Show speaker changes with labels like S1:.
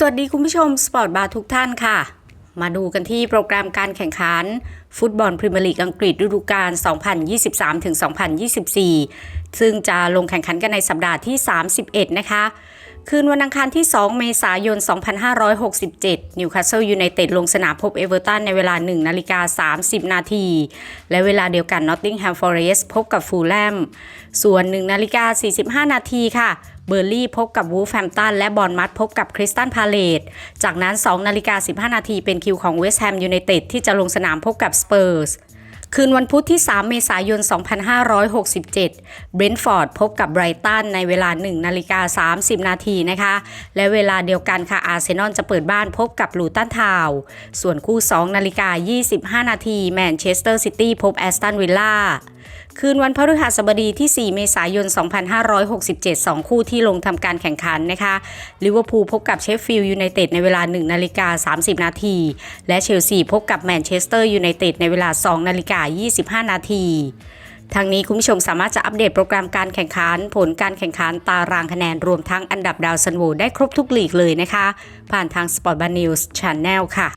S1: สวัสดีคุณผู้ชม สปอร์ตบาร์ทุกท่านค่ะ มาดูกันที่โปรแกรมการแข่งขัน ฟุตบอลพรีเมียร์ลีกอังกฤษฤดูกาล 2023-2024 ซึ่งจะลงแข่งขันกันในสัปดาห์ที่ 31 นะคะ คืนวันอังคารที่ 2 เมษายน 2567 นิวคาสเซิลยูไนเต็ดลงสนามพบเอเวอร์ตันในเวลา 1 นาฬิกา 30 นาที และเวลาเดียวกันนอตติงแฮมฟอเรสต์พบกับฟูลแลม ส่วน 1 นาฬิกา 45 นาทีค่ะ เบอร์ลี่พบกับวูฟแฮมตันและบอนมัดพบกับคริสตันพาเลตจากนั้น 2 นาฬิกา 15 นาทีเป็นคิวของเวสต์แฮมยูไนเต็ดที่จะลงสนามพบกับสเปอร์สคืนวันพุธที่ 3 เมษายน 2567 เบรนท์ฟอร์ดพบกับไบรตันในเวลา 1 นาฬิกา 30 นาทีนะคะ และเวลาเดียวกันค่ะ อาร์เซนอลจะเปิดบ้านพบกับลูตันทาวส่วนคู่ 2 นาฬิกา 25 นาที แมนเชสเตอร์ซิตี้พบแอสตันวิลล่า คืนวันพฤหัสบดีที่ 4 เมษายน 2567 2 คู่ที่ลงทำการแข่งขันนะคะ ลิเวอร์พูลพบกับเชฟฟิลด์ยูไนเต็ดในเวลา 1 นาฬิกา 30 นาที และเชลซีพบกับแมนเชสเตอร์ยูไนเต็ดในเวลา 2 นาฬิกา 25 นาทีทางนี้คุณผู้ชมสามารถจะอัปเดตโปรแกรมการแข่งขัน ผลการแข่งขันตารางคะแนนรวมทั้งอันดับดาวซันโวได้ครบทุกลีกเลยนะคะ ผ่านทาง Sport b a n News Channel ค่ะ